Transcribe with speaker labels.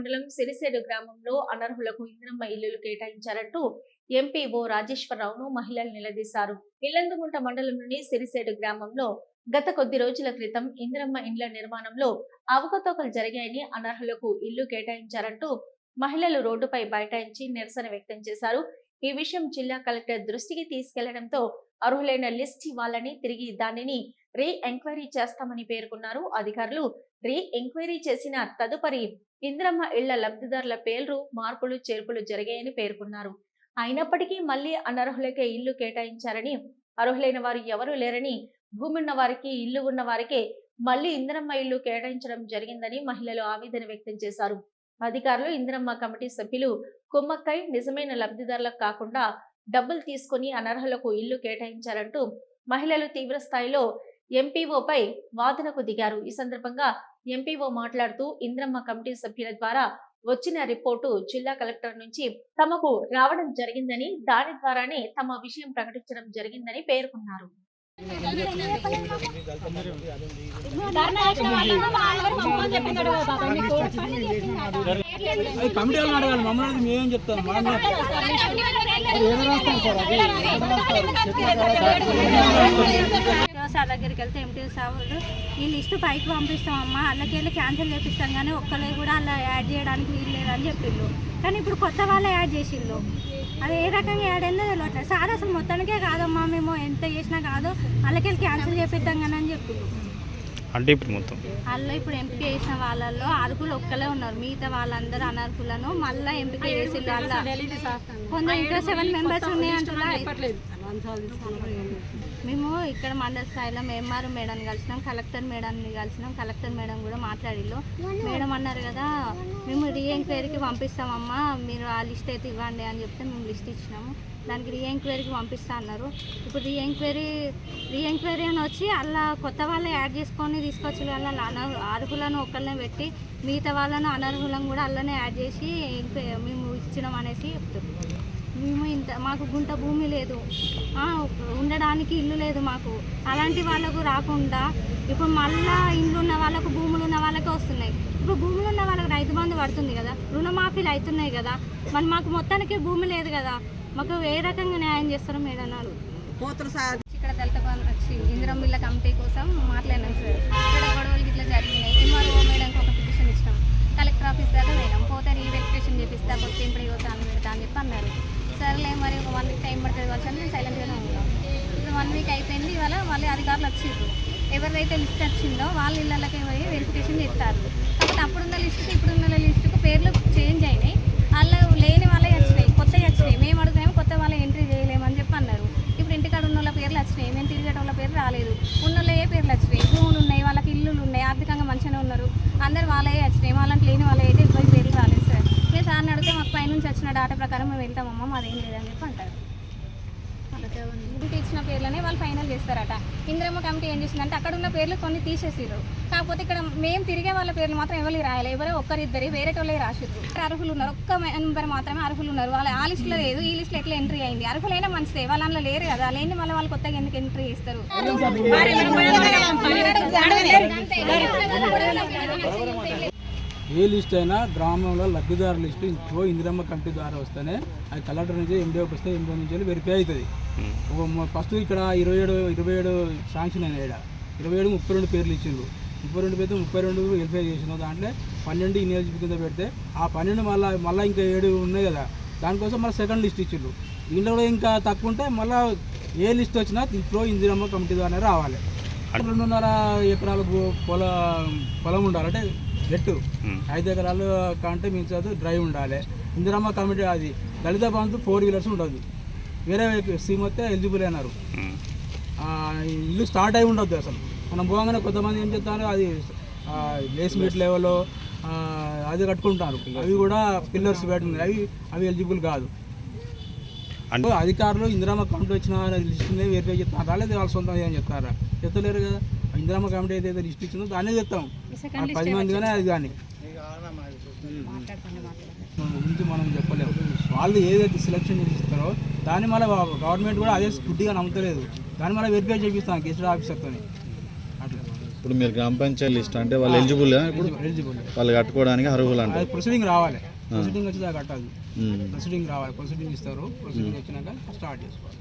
Speaker 1: మండలం సిరిసేడు గ్రామంలో అనర్హులకు ఇంద్రమ్మ ఇల్లులు కేటాయించారంటూ ఎంపీఓ రాజేశ్వరరావును మహిళలు నిలదీశారు. ఇల్లందుగుంట మండలంలోని సిరిసేడు గ్రామంలో గత కొద్ది రోజుల క్రితం ఇంద్రమ్మ ఇండ్ల నిర్మాణంలో అవకతవకలు జరిగాయని అనర్హులకు ఇల్లు కేటాయించారంటూ మహిళలు రోడ్డుపై బైఠాయించి నిరసన వ్యక్తం చేశారు. ఈ విషయం జిల్లా కలెక్టర్ దృష్టికి తీసుకెళ్ళడంతో అర్హులైన లిస్ట్ ఇవ్వాలని తిరిగి దానిని రీ ఎంక్వైరీ చేస్తామని పేర్కొన్నారు. అధికారులు రీ ఎంక్వైరీ చేసిన తదుపరి ఇంద్రమ్మ ఇళ్ళ లబ్ధిదారుల పేర్లు మార్పులు చేర్పులు జరిగాయని పేర్కొన్నారు. అయినప్పటికీ మళ్ళీ అనర్హులకే ఇల్లు కేటాయించారని అర్హులైన వారు ఎవరూ లేరని భూమి ఉన్న వారికి ఇల్లు ఉన్న వారికే మళ్ళీ ఇంద్రమ్మ ఇల్లు కేటాయించడం జరిగిందని మహిళలు ఆవేదన వ్యక్తం చేశారు. అధికారులు ఇంద్రమ్మ కమిటీ సభ్యులు కుమ్మక్కై నిజమైన లబ్ధిదారులకు కాకుండా డబ్బులు తీసుకుని అనర్హులకు ఇల్లు కేటాయించారంటూ మహిళలు తీవ్ర స్థాయిలో ఎంపీఓపై వాదనకు దిగారు. ఈ సందర్భంగా ఎంపీఓ మాట్లాడుతూ ఇంద్రమ్మ కమిటీ సభ్యుల ద్వారా వచ్చిన రిపోర్టు జిల్లా కలెక్టర్ నుంచి తమకు రావడం జరిగిందని దాని ద్వారానే తమ విషయం ప్రకటించడం జరిగిందని పేర్కొన్నారు.
Speaker 2: సార్
Speaker 3: దగ్గరికి వెళ్తే ఎంటీ సార్ ఈ లిస్టు పైకి పంపిస్తామమ్మా వాళ్ళకి వెళ్ళి క్యాన్సిల్ చేపిస్తాం కానీ ఒక్కలే కూడా అలా యాడ్ చేయడానికి వీలు లేదని చెప్పిండు కానీ ఇప్పుడు కొత్త వాళ్ళే యాడ్ చేసిండు అది ఏ రకంగా యాడ్ అయిందో తెలియట్లేదు సార్ అసలు మొత్తానికే కాదమ్మా మేము ఎంత చేసినా కాదు వాళ్ళకి వెళ్ళి క్యాన్సిల్ చేపిద్దాం కానీ అని చెప్పిండు
Speaker 4: అంటే ఇప్పుడు మొత్తం?
Speaker 3: వాళ్ళు ఇప్పుడు ఎంపిక చేసిన వాళ్ళల్లో అర్హులు ఒక్కలే ఉన్నారు. మిగతా వాళ్ళందరూ అనర్హులను మళ్ళీ ఎంపిక చేసి కొందరు ఇంకా సెవెన్ మెంబర్స్ ఉన్నాయంటున్నారు. మేము ఇక్కడ మండల స్థాయిలో ఎంఆర్ మేడం కలిసినాం కలెక్టర్ మేడంని కలిసినాం కలెక్టర్ మేడం కూడా మాట్లాడిల్లు మేడం అన్నారు కదా మేము రీఎంక్వైరీకి పంపిస్తామమ్మా మీరు ఆ లిస్ట్ అయితే ఇవ్వండి అని చెప్తే మేము లిస్ట్ ఇచ్చినాము. దానికి రీఎంక్వైరీకి పంపిస్తా అన్నారు. ఇప్పుడు రీఎంక్వైరీ ఎంక్వైరీ అని వచ్చి అలా కొత్త వాళ్ళు యాడ్ చేసుకొని తీసుకొచ్చిన వాళ్ళ అన- అర్హులను ఒకళ్ళనే పెట్టి మిగతా వాళ్ళను అనర్హులను కూడా అలానే యాడ్ చేసి మేము ఇచ్చినాం అనేసి చెప్తున్నాం మేము ఇంత మాకు గుంట భూమి లేదు. ఉండడానికి ఇల్లు లేదు మాకు. అలాంటి వాళ్ళకు రాకుండా ఇప్పుడు మళ్ళా ఇండ్లు ఉన్న వాళ్ళకు భూములు ఉన్న వాళ్ళకే వస్తున్నాయి. ఇప్పుడు భూములు ఉన్న వాళ్ళకి రైతు బంధు పడుతుంది కదా రుణమాఫీలు అవుతున్నాయి కదా మరి మాకు మొత్తానికి భూమి లేదు కదా మాకు ఏ రకంగా న్యాయం చేస్తారో మేడన్నారు ఇక్కడ దళిత వచ్చి ఇందిరమ్మిళ్ళ కమిటీ కోసం మాట్లాడినాం. టైం పడుతుంది కావచ్చు అని మేము సైలెంట్గానే ఉన్నాం ఇప్పుడు వన్ వీక్ అయిపోయింది ఇవాళ మళ్ళీ అధికారులు వచ్చిర్రు. ఎవరిదైతే లిస్ట్ వచ్చిందో వాళ్ళ ఇళ్ళకి పోయి వెరిఫికేషన్ చేస్తారు. కాబట్టి అప్పుడున్న లిస్టుకి ఇప్పుడున్న లిస్టుకు పేర్లు చేంజ్ అయినాయి. వాళ్ళు లేని వాళ్ళే వచ్చినాయి కొత్తవి వచ్చినాయి. మేము అడుగుతాము కొత్త వాళ్ళ ఎంట్రీ చేయలేమని చెప్పి అన్నారు. ఇప్పుడు ఇంటికాడ ఉన్న వాళ్ళ పేర్లు వచ్చినాయి మేము తిరిగేట వాళ్ళ పేర్లు రాలేదు. ఉన్న ఏ పేర్లు వచ్చినాయి? భూములు ఉన్నాయి వాళ్ళకి ఇల్లులు ఉన్నాయి ఆర్థికంగా మంచిగానే ఉన్నారు. అందరు వాళ్ళే వచ్చినాయి వాళ్ళకి లేని వాళ్ళ అయితే ఇబ్బంది పేర్లు రాలేదు సార్. మీరు సార్ని అడిగితే మాకు పైనుంచి వచ్చిన డాటా ప్రకారం మేము వెళ్తామమ్మా మాదేం లేదని చెప్పి అంటారు. ఇచ్చిన పేర్లనే వాళ్ళు ఫైనల్ చేస్తారట. ఇంద్రమ్మ కమిటీ ఏం చేసిందంటే అక్కడ ఉన్న పేర్లు కొన్ని తీసేసిర్రు. కాకపోతే ఇక్కడ మేము తిరిగే వాళ్ళ పేర్లు మాత్రం ఎవరికి రాయాలి. ఎవరో ఒక్కరిద్దరి వేరే వాళ్ళే రాసిర్రు. ఇక్కడ అర్హులు ఉన్నారు. ఒక్క మెంబర్ మాత్రమే అర్హులు ఉన్నారు. వాళ్ళ ఆ లిస్టులో లేదు. ఈ లిస్టులో ఎట్లా ఎంట్రీ అయింది? అర్హులైనా మంచిదే వాళ్ళ అందులో లేరు కదా. లేని మళ్ళీ వాళ్ళు కొత్తగా ఎందుకు ఎంట్రీ చేస్తారు?
Speaker 2: ఏ లిస్ట్ అయినా గ్రామంలో లబ్ధిదారు లిస్టు ఇంకో ఇందిరమ్మ కమిటీ ద్వారా వస్తేనే అది కలెక్టర్ నుంచి ఎండిఓకి వస్తే ఎండిఓ నుంచి వెరిఫై అవుతుంది. ఫస్ట్ ఇక్కడ ఇరవై ఏడు ఇరవై ఏడు శాంక్షన్ అయినాయి ఇక్కడ ఇరవై ఏడు ముప్పై రెండు పేర్లు ఇచ్చిండ్రు. ముప్పై రెండు పేర్లు ముప్పై రెండు వెరిఫై చేసిన దాంట్లో పన్నెండు ఇన్ఎలిజిబుల్ కింద పెడితే ఆ పన్నెండు మళ్ళీ మళ్ళీ ఇంకా ఏడు ఉన్నాయి కదా. దానికోసం మళ్ళీ సెకండ్ లిస్ట్ ఇచ్చిండ్రు. దీంట్లో కూడా ఇంకా తక్కువ ఉంటే మళ్ళీ ఏ లిస్ట్ వచ్చినా దీంట్లో ఇందిరమ్మ కమిటీ ద్వారానే రావాలి. రెండున్నర ఎకరాల భూ- పొల పొలం ఉండాలి. వెట్టు ఐదు ఎకరాలు కంటే మించదు డ్రైవ్ ఉండాలి. ఇందిరమ్మ కమిటీ అది దళిత బంధు ఫోర్ వీలర్స్ ఉండదు. వేరే సీమ్ వస్తే ఎలిజిబుల్ అయినారు. ఇల్లు స్టార్ట్ అయి ఉండొద్దు అసలు. మనం పోగానే కొంతమంది ఏం చెప్తారు అది బేస్మెంట్ లెవెల్లో అది కట్టుకుంటారు. అవి కూడా పిల్లర్స్ పెట్టినాయి అవి అవి ఎలిజిబుల్ కాదు.
Speaker 4: అంటే
Speaker 2: అధికారులు ఇందిరామ కమిటీ వచ్చిన లిస్టుని వెరిఫై చెప్తారా లేదా వాళ్ళ సొంతం ఏం చెప్తారా? చెప్తలేరు కదా. ఇందిరామ కమిటీ ఏదైతే లిస్ట్ ఇచ్చిందో దాన్నే చెప్తాం. పది మంది కానీ అది కానీ గురించి మనం చెప్పలేము వాళ్ళు ఏదైతే సెలక్షన్ చేస్తారో దాన్ని మళ్ళీ గవర్నమెంట్ కూడా అదే గుడ్డిగా నమ్మతలేదు. దాన్ని మళ్ళీ వెరిఫై చేపిస్తాం గెస్టెడ్ ఆఫీసర్తో అట్లా.
Speaker 5: ఇప్పుడు మీరు గ్రామ పంచాయతీ లిస్ట్ అంటే వాళ్ళు ఎలిజిబుల్ ఇప్పుడు?
Speaker 2: ఎలిజిబుల్
Speaker 5: వాళ్ళు కట్టుకోవడానికి అర్హులు
Speaker 2: అది ప్రొసీడింగ్ రావాలి. ప్రొసీడింగ్ వచ్చి దాకా కట్టాలి. ప్రొసీడింగ్ రావాలి. ప్రొసీడింగ్ ఇస్తారు. ప్రొసీడింగ్ వచ్చినాక స్టార్ట్ చేసుకోవాలి.